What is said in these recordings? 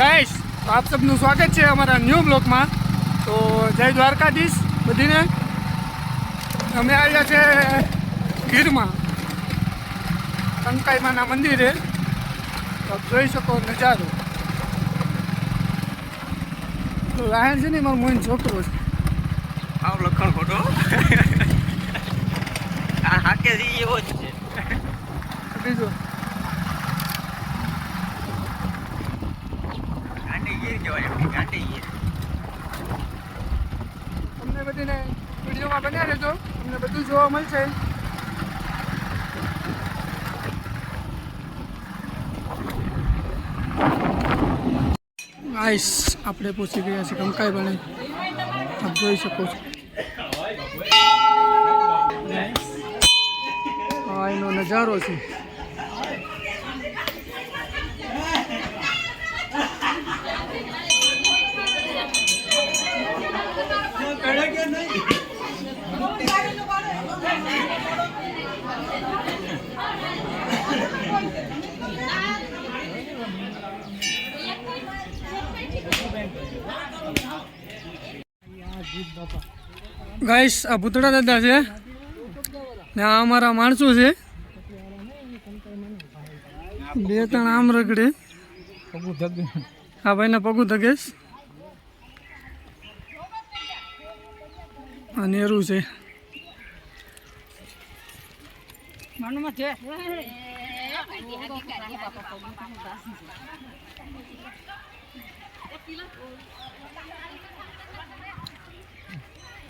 Guys તો આપ સબનું સ્વાગત છે અમારા ન્યૂ બ્લોકમાં તો જય દ્વારકાધીશ બધીને. અમે આવ્યા છે ગીરમાં. કંકાઈમાના મંદિરે. તો આપ જોઈ શકો નજારો. તો રાયણ છે ને મારો મોઈન છોકરો છે. આવ લખણ ખોટો. આ હાકે એવો જ છે. બીજો? તમને બધીને વિડીયોમાં બન્યા રહેજો. તમને બધું જોવા મળશે. આઈસ આપણે પહોંચી ગયા છે કંકાઈ બને આપ જોઈ શકો છો. આ એનો નજારો છે. ગાઈસ આ ભૂતળા દાદા છે. ને આ અમારા માણસો છે. બે ત્રણ આમ રગડે. આ ભાઈને પગું ધગેશ આ નેરું છે.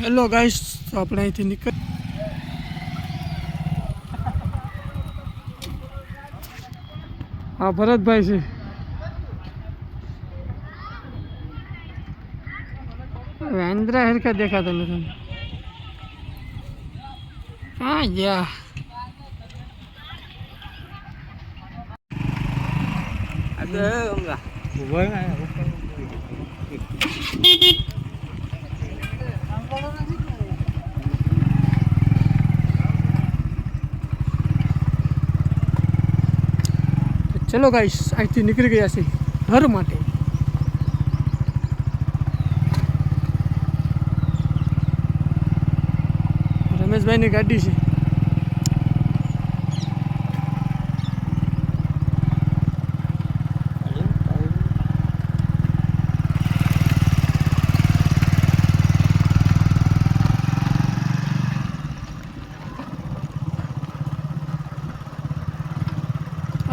હેલો ગાઈસ, તો આપણે અહીંથી નીકળ હા, ભરતભાઈ છે. વેન્દ્રા હેરકા દેખાતા નથી. હા યા આ તો ગંગા ચલો ગાઈસ અહીંથી નીકળી ગયા છે ઘર માટે રમેશભાઈની ગાડી છે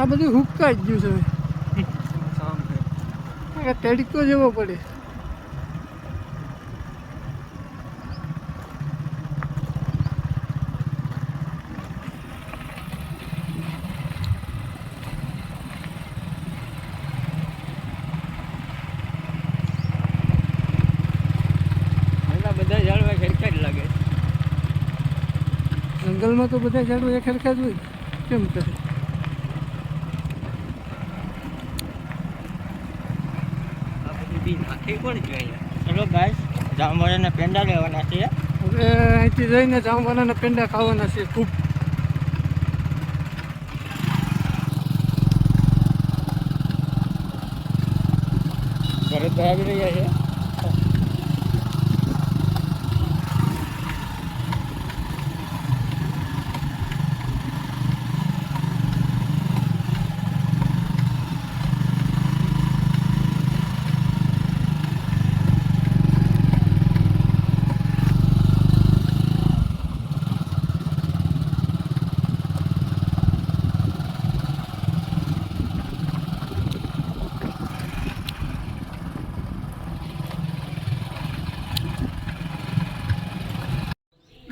આ બધું હુક્કા જ ગયું છે. તેડકો જેવો પડે. એના બધા ઝાડવા ખેરખા જ લાગે. જંગલમાં તો બધા ઝાડવા એક સરખા જ હોય. કેમ કરે? બધું નાખી કોણ જોઈએ ચલો ગાઈસ જામવાળાના પેંડા લેવાના છે. હવે અહીંથી જઈને જામવાના પેંડા ખાવાના છે ખૂબ. ભરતભાઈ આવી રહ્યા છે.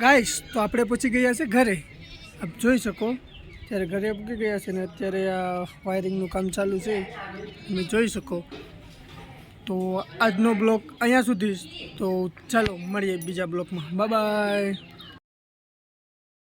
ગાઈસ તો આપણે પહોંચી ગયા છે ઘરે. આપ જોઈ શકો, ત્યારે ઘરે પહોંચી ગયા છે ને અત્યારે આ વાયરિંગનું કામ ચાલુ છે. તમે જોઈ શકો. તો આજનો બ્લોક અહીંયા સુધી તો ચાલો, મળીએ બીજા બ્લોકમાં. બાય